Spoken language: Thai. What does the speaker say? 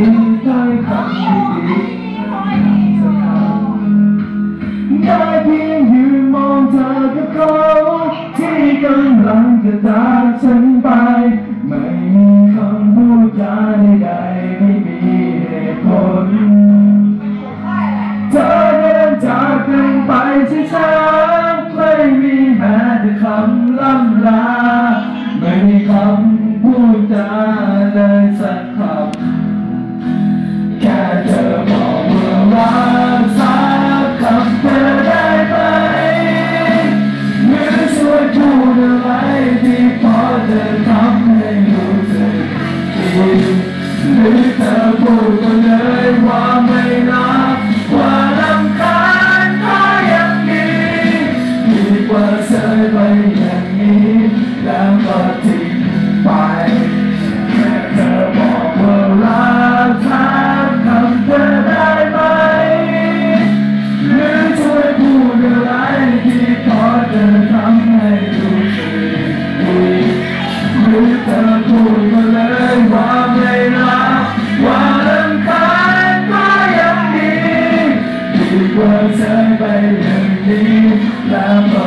มีถ้คำดีๆสักคำได้เพียงยืนมองเธอกับเขาที่กำลังจะจากฉันไป ไม่มีคำพูดจาใดๆไม่มีเหตุผลเธอเดินจากกันไปช้าๆไม่มีแม้แต่คำล่ำลาไม่มีคำพูดจาเลยสัก เธอไว้ที่พอเธทำให้รู้ดีหรือเธอพูดกัเลยว่าไม่รักว่าลำคาญก็ยังดีดีกว่าเสยไปอย่างนี้แล้วก็ทิ้งไปเธอบอกว่ารักทำเธอได้ไหมหรือช่วยพูดอไรที่ buồn rơi bay lần đi làm mơ